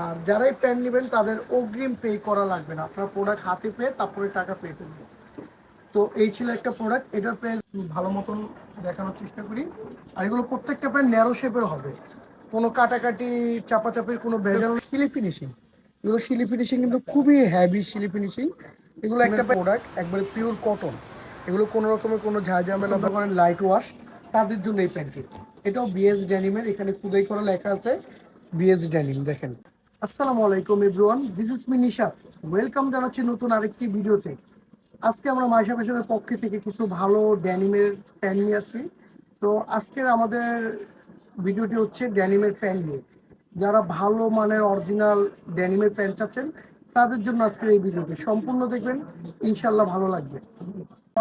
আর যারাই প্যান্ট নেবেন তাদের অগ্রিম পে করা লাগবে না। আপনার প্রোডাক্ট হাতে পেয়ে তারপরে টাকা পে করবেন। তো এই ছিল একটা প্রোডাক্ট এটার প্রাইস ভালো মতন দেখানোর চেষ্টা করি। আর এগুলো প্রত্যেকটা প্যান্ট ন্যারো শেপের হবে। কোনো কাটাকাটি চাপাচাপির কোনো ভেজাল শিলি ফিনিশিং এগুলো শিলি ফিনিশিং কিন্তু খুবই হ্যাভি শিলি ফিনিশিং এগুলো একটা প্রোডাক্ট একবারে পিওর কটন এগুলো কোনো রকমের কোনো ঝাঁঝামেলা করেন লাইট ওয়াশ তাদের জন্য এই প্যান্টটি এটাও বিএস ড্যানিমের এখানে খুদাই করা লেখা আছে। বিএস ড্যানিম দেখেন। আসসালামু আলাইকুম, everyone. This is me Nishad welcome জানাচ্ছি নতুন আরেকটি ভিডিওতে। আজকে আমরা মাইশা ফ্যাশনের পক্ষে থেকে কিছু ভালো ড্যানিমের প্যান্ট নিয়ে আসছি। তো আজকের আমাদের ভিডিওটি হচ্ছে ড্যানিমের প্যান্ট নিয়ে। যারা ভালো মানের অরিজিনাল ড্যানিমের প্যান্ট চাচ্ছেন, তাদের জন্য আজকের এই ভিডিওটি সম্পূর্ণ দেখবেন। ইনশাল্লাহ ভালো লাগবে।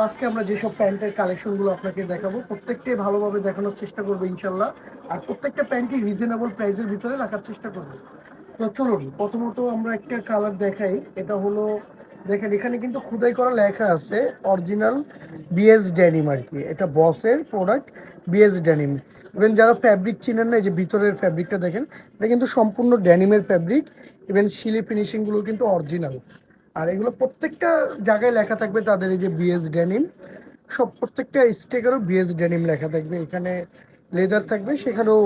আজকে আমরা যেসব প্যান্টের কালেকশনগুলো আপনাকে দেখাবো, প্রত্যেকটাই ভালোভাবে দেখানোর চেষ্টা করব ইনশাল্লাহ আর প্রত্যেকটা প্যান্টই রিজনেবল প্রাইসের ভিতরে রাখার চেষ্টা করব। তো চলুন, প্রথমত আমরা একটা কালার দেখাই। এটা হলো, দেখেন, এখানে কিন্তু খুদাই করা লেখা আছে অরিজিনাল বিএস ড্যানিম আর কি। এটা বসের প্রোডাক্ট বিএস ড্যানিম ইভেন যারা ফ্যাব্রিক চিনেন না, এই যে ভিতরের ফ্যাব্রিকটা দেখেন, এটা কিন্তু সম্পূর্ণ ড্যানিমের ফ্যাব্রিক ইভেন শিলি ফিনিশিংগুলো কিন্তু অরিজিনাল আর এগুলো প্রত্যেকটা জায়গায় লেখা থাকবে তাদের এই যে বিএস ড্যানিম সব প্রত্যেকটা স্টেকারও বিএস ড্যানিম লেখা থাকবে। এখানে লেদার থাকবে, সেখানেও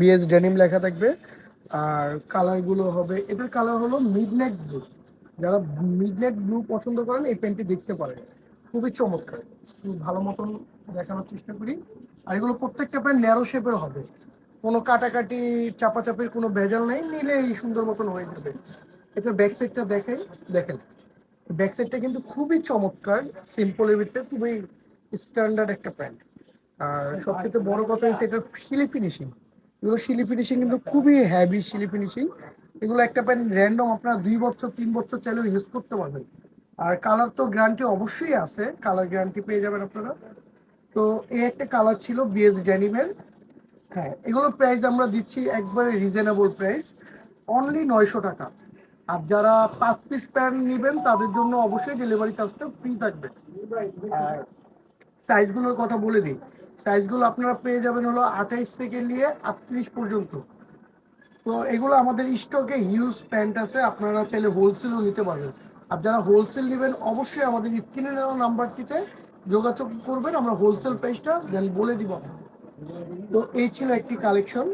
বিএস ড্যানিম লেখা থাকবে। আর কালারগুলো হবে এটার কালার হলো মিডনাইট ব্লু যারা মিডনাইট ব্লু পছন্দ করেন, এই প্যান্টটি দেখতে পারেন। খুবই চমৎকার। খুব ভালো মতন দেখানোর চেষ্টা করি। আর এগুলো প্রত্যেকটা প্যান্ট ন্যারো শেপের হবে। কোনো কাটাকাটি, চাপাচাপির কোনো ভেজাল নেই নিলে এই সুন্দর মতন হয়ে যাবে। এটা ব্যাক সাইডটা দেখেন দেখেন। ব্যাক সাইডটা কিন্তু খুবই চমৎকার সিম্পলের ভিতরে খুবই স্ট্যান্ডার্ড একটা প্যান্ট আর সবথেকে বড় কথা হচ্ছে এটা শিলি ফিনিশিং এগুলো শিলি ফিনিশিং কিন্তু খুবই হ্যাভি শিলি ফিনিশিং এগুলো একটা প্যান্ট র্যান্ডম আপনারা দুই বছর, তিন বছর চাইলেও ইউজ করতে পারবেন। আর কালার তো গ্যারান্টি অবশ্যই আছে কালার গ্যারান্টি পেয়ে যাবেন আপনারা। তো এই একটা কালার ছিল বিএস ড্যানিমের হ্যাঁ এগুলো প্রাইস আমরা দিচ্ছি একবারে রিজনেবল প্রাইস অনলি নয়শো টাকা। আর যারা পাঁচ পিস প্যান্ট নেবেন, তাদের জন্য অবশ্যই ডেলিভারি চার্জটা ফ্রি থাকবে। আর সাইজগুলোর কথা বলে দিই। সাইজগুলো আপনারা পেয়ে যাবেন হলো আঠাইশ থেকে নিয়ে আটত্রিশ পর্যন্ত। তো এগুলো আমাদের স্টকে হিউজ প্যান্ট আছে, আপনারা চাইলে হোলসেলও নিতে পারবেন। আর যারা হোলসেল নেবেন, অবশ্যই আমাদের স্ক্রিনে নেওয়া নাম্বারটিতে যোগাযোগ করবেন, আমরা হোলসেল প্রাইসটা দেন বলে দিব তো এই ছিল একটি কালেকশন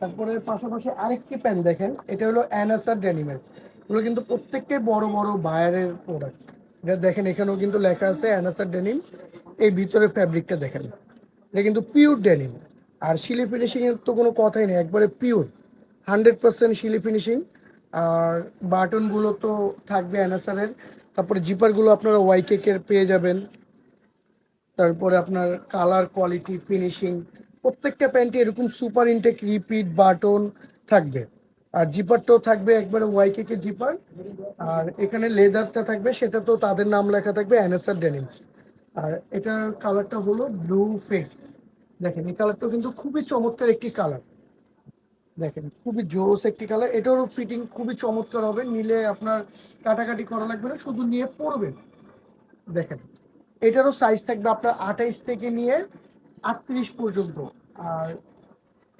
তারপরে পাশাপাশি আরেকটি প্যান্ট দেখেন, এটা হলো অ্যানাসার ড্যানিমের এগুলো কিন্তু প্রত্যেকটাই বড় বড় বায়ারের প্রোডাক্ট এটা দেখেন, এখানেও কিন্তু লেখা আছে অ্যানাসার ড্যানিম এই ভিতরে ফ্যাব্রিকটা দেখেন। এটা কিন্তু পিওর ডেনিম আর শিলি ফিনিশিং এর তো কোনো কথাই নেই, একবারে পিওর হান্ড্রেড পার্সেন্ট শিলি ফিনিশিং আর বাটনগুলো তো থাকবে অ্যানাসারের তারপরে জিপারগুলো আপনারা ওয়াই কেকের পেয়ে যাবেন। তারপরে আপনার কালার কোয়ালিটি ফিনিশিং প্রত্যেকটা প্যান্টে এরকম সুপার ইনটেক রিপিট বাটন থাকবে। আর জিপারটাও থাকবে একবারে ওয়াই কেকের জিপার আর এখানে লেদারটা থাকবে সেটা তো তাদের নাম লেখা থাকবে অ্যানাসার ডেনিম আর এটার কালারটা হলো ব্লু ফেক দেখেন, এই কালারটা কিন্তু খুবই চমৎকার একটি কালার দেখেন, খুবই জোরস একটি কালার এটারও ফিটিং খুবই চমৎকার হবে। নিলে আপনার কাটাকাটি করা লাগবে না, শুধু নিয়ে পরবেন। দেখেন, এটারও সাইজ থাকবে আপনার আঠাইশ থেকে নিয়ে আটত্রিশ পর্যন্ত। আর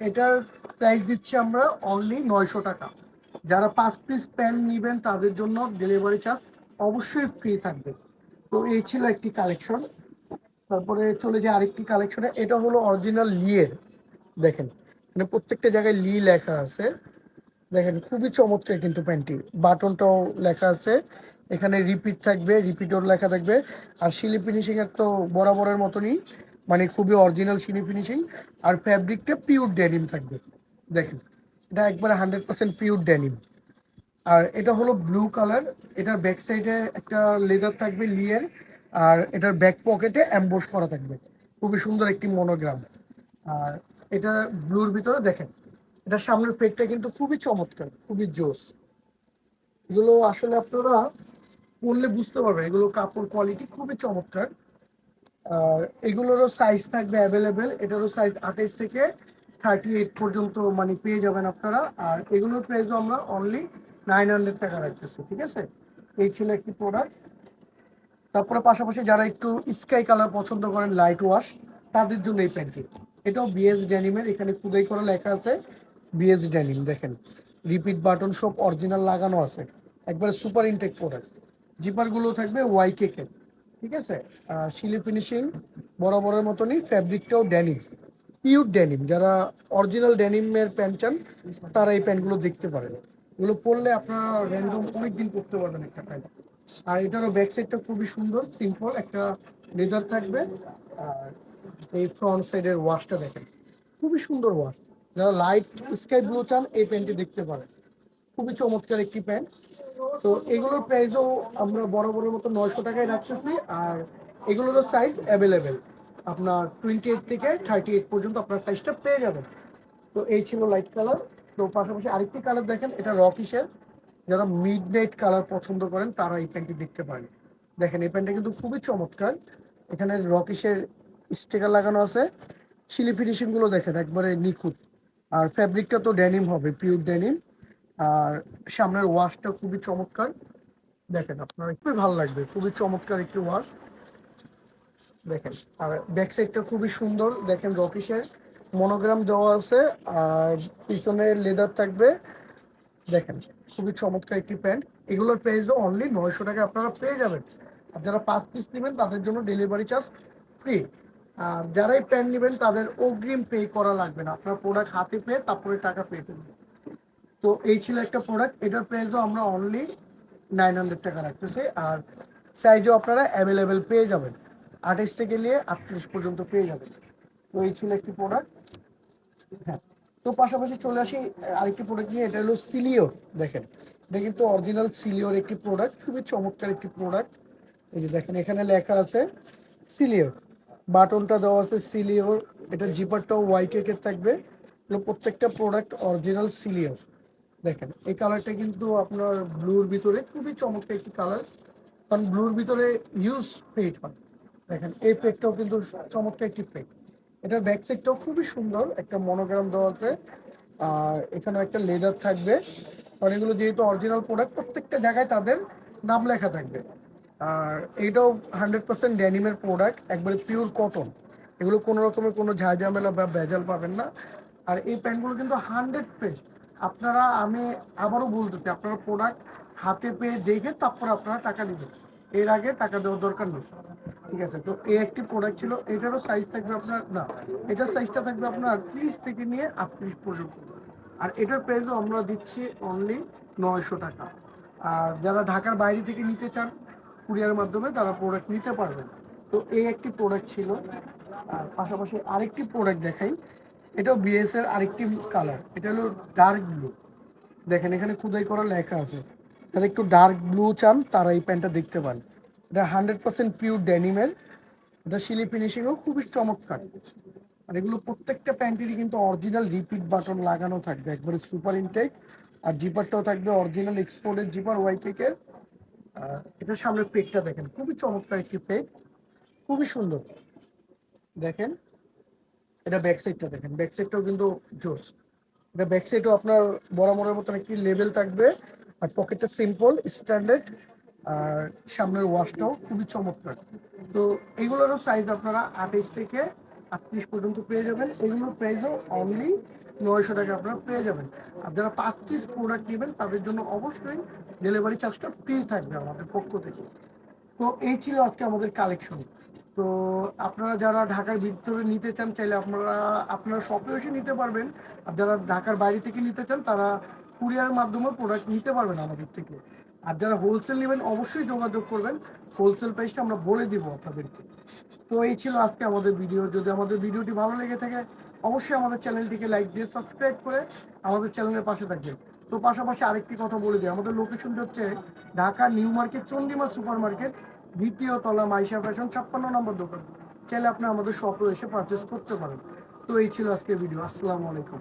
এটার প্রাইস দিচ্ছি আমরা অনলি নয়শো টাকা। যারা পাঁচ পিস প্যান্ট নেবেন, তাদের জন্য ডেলিভারি চার্জ অবশ্যই ফ্রি থাকবে। তো এই ছিল একটি কালেকশন তারপরে চলে যায় আরেকটি কালেকশনে এটা হলো অরিজিনাল লিয়ের। দেখেন মানে প্রত্যেকটা জায়গায় লি লেখা আছে। দেখেন, খুবই চমৎকার কিন্তু প্যান্টটি বাটনটাও লেখা আছে। এখানে রিপিট থাকবে রিপিটও লেখা থাকবে। আর শিলি ফিনিশিং এর তো বরাবরের মতনই। মানে খুবই অরিজিনাল শিলি ফিনিশিং আর ফ্যাব্রিকটা পিওর ডেনিম থাকবে। দেখেন, এটা একবারে হান্ড্রেড পার্সেন্ট পিওর ডেনিম আর এটা হলো ব্লু কালার এটার ব্যাক সাইডে একটা লেদার থাকবে লিয়ের আর এটার ব্যাক পকেটে অ্যাম্বোস করা থাকবে। খুবই সুন্দর একটি মনোগ্রাম আর এটা ব্লুর ভিতরে দেখেন, এটা সামনের পেটটা কিন্তু খুবই চমৎকার, খুবই জোস। এগুলো আসলে আপনারা পরলে বুঝতে পারবেন, এগুলো কাপড় কোয়ালিটি খুবই চমৎকার। আর এগুলোরও সাইজ থাকবে অ্যাভেলেবেল এটারও সাইজ আঠাইশ থেকে থার্টি এইট পর্যন্ত মানে পেয়ে যাবেন আপনারা। আর এগুলোর প্রাইসও আমরা অনলি নাইন হান্ড্রেড টাকা রাখতেছি ঠিক আছে? এই ছিল একটি প্রোডাক্ট তারপরে পাশাপাশি যারা একটু স্কাই কালার পছন্দ করেন লাইট ওয়াশ তাদের জন্য এই প্যান্টটি এটাও বিএস ড্যানিমের এখানে খুদাই করে লেখা আছে বিএস ড্যানিম দেখেন। রিপিট বাটন সব অরিজিনাল লাগানো আছে। একবারে সুপার ইনটেক প্রোডাক্ট জিপারগুলো থাকবে ওয়াই কেকের ঠিক আছে? শিলি ফিনিশিং বরাবরের মতনই ফ্যাব্রিকটাও ড্যানিম পিওর ড্যানিম যারা অরিজিনাল ড্যানিমের প্যান্ট চান, তারা এই প্যান্টগুলো দেখতে পারেন। এগুলো পরলে আপনারা র্যান্ডম অনেক দিন পরতে পারবেন একটা প্যান্ট আর এটারও ব্যাক সাইডটা খুবই সুন্দর সিম্পল একটা লেদার থাকবে। আর এই ফ্রন্ট সাইডের ওয়াশটা দেখেন, খুবই সুন্দর ওয়াশ যারা লাইট স্কাই ব্লু চান, এই প্যান্টটি দেখতে পারেন। খুবই চমৎকার একটি প্যান্ট তো এগুলোর প্রাইসও আমরা বড় বড় মতো নয়শো টাকায় রাখতেছি, আর এগুলোরও সাইজ অ্যাভেলেবেল আপনার টোয়েন্টি এইট থেকে থার্টি এইট পর্যন্ত আপনার সাইজটা পেয়ে যাবেন। তো এই ছিল লাইট কালার তো পাশাপাশি আরেকটি কালার দেখেন, এটা রকিসের যারা মিড নাইট কালার পছন্দ করেন, তারা এই প্যান্টটি দেখতে পারেন। দেখেন, এই প্যান্টটা কিন্তু খুবই চমৎকার। এখানে রকিসের স্টিকার লাগানো আছে। শিলি ফিনিশিংগুলো দেখেন, একবারে নিখুঁত। আর ফ্যাব্রিকটা তো ড্যানিম হবে পিওর ড্যানিম আর সামনের ওয়াশটা খুবই চমৎকার। দেখেন, আপনার খুবই ভালো লাগবে, খুবই চমৎকার একটি ওয়াশ দেখেন, আর ব্যাক সাইডটা খুবই সুন্দর। দেখেন রকিসের মনোগ্রাম দেওয়া আছে আর পিছনে লেদার থাকবে। দেখেন, খুবই চমৎকার একটি প্যান্ট এগুলোর প্রাইসও অনলি নয়শো টাকা আপনারা পেয়ে যাবেন। আর যারা পাঁচ পিস নেবেন, তাদের জন্য ডেলিভারি চার্জ ফ্রি আর যারাই প্যান্ট নেবেন, তাদের অগ্রিম পে করা লাগবে না। আপনার প্রোডাক্ট হাতে পেয়ে তারপরে টাকা পে করবেন। তো এই ছিল একটা প্রোডাক্ট এটার প্রাইসও আমরা অনলি নাইন হান্ড্রেড টাকা রাখতেছি। আর সাইজও আপনারা অ্যাভেলেবেল পেয়ে যাবেন। আঠাইশ থেকে নিয়ে আটত্রিশ পর্যন্ত পেয়ে যাবেন। তো এই ছিল একটি প্রোডাক্ট হ্যাঁ। তো পাশাপাশি চলে আসি আরেকটি প্রোডাক্ট নিয়ে, এটা হলো সিলিওর দেখেন। এটা কিন্তু অরিজিনাল সিলিওর একটি প্রোডাক্ট খুবই চমৎকার একটি প্রোডাক্ট এই যে দেখেন, এখানে লেখা আছে সিলিওর বাটনটা দেওয়া আছে সিলিওর এটা জিপারটাও ওয়াই কেকের থাকবে। প্রত্যেকটা প্রোডাক্ট অরিজিনাল সিলিওর দেখেন, এই কালারটা কিন্তু আপনার ব্লুর ভিতরে, খুবই চমৎকার একটি কালার কারণ ব্লুর ভিতরে ইউজ পেট হয়। দেখেন, এই পেকটাও কিন্তু চমৎকার একটি পেক এটার ব্যাক সাইডটাও খুবই সুন্দর, একটা মনোগ্রাম দেওয়া আছে, আর এখানে একটা লেদার থাকবে। কারণ এগুলো যেহেতু অরিজিনাল প্রোডাক্ট প্রত্যেকটা জায়গায় তাদের নাম লেখা থাকবে। আর এইটাও হান্ড্রেড পার্সেন্ট ড্যানিমের প্রোডাক্ট একবারে পিওর কটন এগুলো কোনো রকমের কোনো ঝাঁঝামেলা বা ভেজাল পাবেন না। আর এই প্যান্টগুলো কিন্তু হান্ড্রেড পেজ আপনারা, আমি আবারও বলতেছি, আপনারা প্রোডাক্ট হাতে পেয়ে দেখে তারপর আপনারা টাকা দিবেন। এর আগে টাকা দেওয়ার দরকার নেই। ঠিক আছে, তো এই একটি প্রোডাক্ট ছিল, এটারও সাইজ থাকবে আপনার, না, এটার সাইজটা থাকবে আপনার ত্রিশ থেকে নিয়ে আটত্রিশ পর্যন্ত। আর এটার প্রাইসও আমরা দিচ্ছি অনলি নয়শো টাকা। আর যারা ঢাকার বাইরে থেকে নিতে চান কুরিয়ার মাধ্যমে তারা প্রোডাক্ট নিতে পারবেন। তো এই একটি প্রোডাক্ট ছিল। আর পাশাপাশি আরেকটি প্রোডাক্ট দেখাই। এটাও বিএস এর আরেকটি কালার এটা হলো ডার্ক ব্লু দেখেন, এখানে খুদাই করা লেখা আছে। যারা একটু ডার্ক ব্লু চান, তারা এই প্যান্টটা দেখতে পান এটা হান্ড্রেড পার্সেন্ট পিওর ড্যানিমের এটা শিলি ফিনিশিংও খুবই চমৎকার। আর এগুলো প্রত্যেকটা প্যান্টেরই কিন্তু অরিজিনাল রিপিট বাটন লাগানো থাকবে। একবারে সুপার ইনটেক আর জিপারটাও থাকবে অরিজিনাল এক্সপোর্টের জিপার ওয়াই কেকের এটার সামনের পেকটা দেখেন। খুবই চমৎকার একটি পেক খুবই সুন্দর। দেখেন। এটা ব্যাক সাইডটা দেখেন। ব্যাক সাইডটাও কিন্তু জোস। এটা ব্যাক সাইডও আপনার বরাবরের মতন একটি লেভেল থাকবে। আর পকেটটা সিম্পল স্ট্যান্ডার্ড আর সামনের ওয়াশটাও খুবই চমৎকার। তো এগুলোরও সাইজ আপনারা আঠাইশ থেকে আটত্রিশ পর্যন্ত পেয়ে যাবেন। এগুলোর প্রাইসও অনলি নয়শো টাকা আপনারা পেয়ে যাবেন। আর যারা পাঁচ পিস প্রোডাক্ট নেবেন, তাদের জন্য অবশ্যই ডেলিভারি চার্জটা ফ্রি থাকবে আমাদের পক্ষ থেকে। তো এই ছিল আজকে আমাদের কালেকশন তো আপনারা যারা ঢাকার ভিতরে নিতে চান, চাইলে আপনারা আপনারা শপে এসে নিতে পারবেন। আর যারা ঢাকার বাইরে থেকে নিতে চান, তারা কুরিয়ার মাধ্যমে প্রোডাক্ট নিতে পারবেন আমাদের থেকে। আর যারা হোলসেল নেবেন, অবশ্যই যোগাযোগ করবেন। হোলসেল প্রাইসটা আমরা বলে দিব আপনাদেরকে। তো এই ছিল আজকে আমাদের ভিডিও যদি আমাদের ভিডিওটি ভালো লেগে থাকে, অবশ্যই আমাদের চ্যানেলটিকে লাইক দিয়ে সাবস্ক্রাইব করে আমাদের চ্যানেলের পাশে থাকবেন। তো পাশাপাশি আরেকটি কথা বলে দিই, আমাদের লোকেশনটি হচ্ছে Dhaka new market, Chandrima super market, দ্বিতীয় তলা মাইশা ফ্যাশন, ছাপ্পান্ন নম্বর দোকান। চাইলে আপনি আমাদের শপে এসে পারচেস করতে পারেন। তো এই ছিল আজকে ভিডিও আসসালামু আলাইকুম।